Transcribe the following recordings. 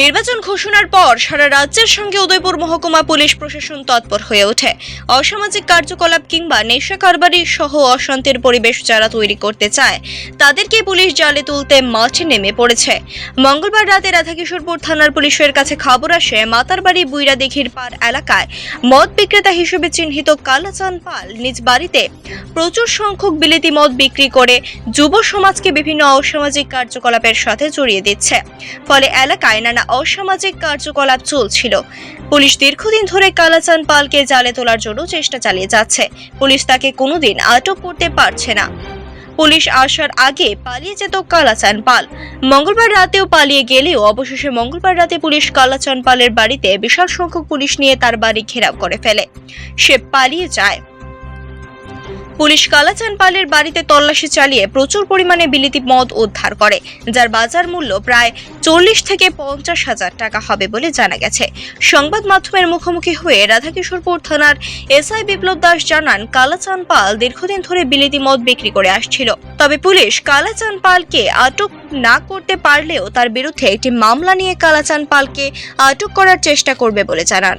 নির্বাচন ঘোষণার পর সারা রাজ্যের সঙ্গে উদয়পুর মহকুমা পুলিশ প্রশাসন তৎপর হয়ে ওঠে। অসামাজিক কার্যকলাপ কিংবা নেশা কারবারি সহ অশান্তির পরিবেশ যারা তৈরি করতে চায়, তাদেরকে পুলিশ জালে তুলতে মাঠে নেমে পড়েছে। মঙ্গলবার রাতে রাধাকিশোরপুর থানার পুলিশের কাছে খবর আসে, মাতারবাড়ি বুইরা দিঘির পার এলাকায় মদ বিক্রেতা হিসেবে চিহ্নিত কালাচান পাল নিজ বাড়িতে প্রচুর সংখ্যক বিলেতি মদ বিক্রি করে যুব সমাজকে বিভিন্ন অসামাজিক কার্যকলাপের সাথে জড়িয়ে দিচ্ছে। ফলে এলাকায় নানা অসামাজিক কার্যকলাপ চলছিল। পুলিশ দীর্ঘদিন ধরে কালাচান পালকে জালে তোলার জন্য চেষ্টা চালিয়ে যাচ্ছে। পুলিশ তাকে কোনোদিন আটক করতে পারছে না। পুলিশ আসার আগে পালিয়ে যেত কালাচান পাল। মঙ্গলবার রাতেও পালিয়ে গেলেও অবশেষে মঙ্গলবার রাতে পুলিশ কালাচান পালের বাড়িতে বিশাল সংখ্যক পুলিশ নিয়ে তার বাড়ি ঘেরাও করে ফেলে। সে পালিয়ে যায়। পুলিশ কালাচান পালের বাড়িতে তল্লাশি চালিয়ে প্রচুর পরিমাণে বিলিতি মদ উদ্ধার করে, যার বাজার মূল্য প্রায় চল্লিশ থেকে পঞ্চাশ হাজার টাকা হবে বলে জানা গেছে। সংবাদ মাধ্যমের মুখোমুখি হয়ে রাধাকিশোরপুর থানার এসআই বিপ্লব দাস জানান, কালাচান পাল দীর্ঘদিন ধরে বিলিতি মদ বিক্রি করে আসছিল। তবে পুলিশ কালাচান পালকে আটক না করতে পারলেও তার বিরুদ্ধে একটি মামলা নিয়ে কালাচান পালকে আটক করার চেষ্টা করবে বলে জানান।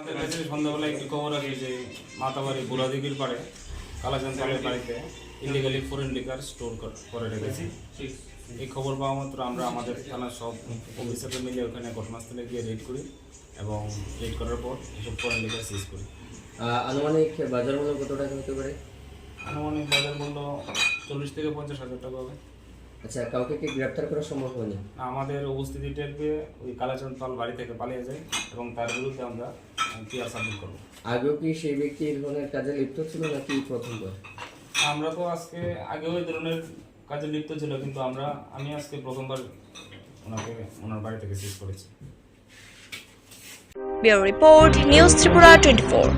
আমাদের কাছে সন্ধ্যাবেলায় একটি খবর আছে যে মাতাবাড়ি বুড়াদিঘির পাড়ে কালাচাঁদ পালের বাড়িতে ইলিগালি ফরেন লিকার স্টোর করে রেখেছি। এই খবর পাওয়া মাত্র আমরা আমাদের থানার সব অফিসারদের মিলে ওখানে ঘটনাস্থলে গিয়ে রেড করি এবং রেড করার পর এসব ফরেন লিকার সিজ করি আনুমানিক বাজার মূল্য কত টাকা হতে পারে? আনুমানিক বাজার মূল্য চল্লিশ থেকে পঞ্চাশ হাজার টাকা হবে। আচ্ছা কাউকে কি গ্রেপ্তার করা সম্ভব হয়নি? আমাদের উপস্থিতি টের পেয়ে ওই কালাচাঁদ পাল বাড়ি থেকে পালিয়ে যায় এবং তার বিরুদ্ধে আমরা পিআর সাবমিট করব। আগেও কি সেই ব্যক্তি এই ধরনের কাজে লিপ্ত ছিল নাকি প্রথমবার? আমরা তো আজকে আগেও এই ধরনের কাজে লিপ্ত ছিল কিন্তু আমরা আমি আজকে প্রথমবার ওনাকে ওনার বাড়ি থেকে সিজ করেছি। Bureau report news Tripura twenty four.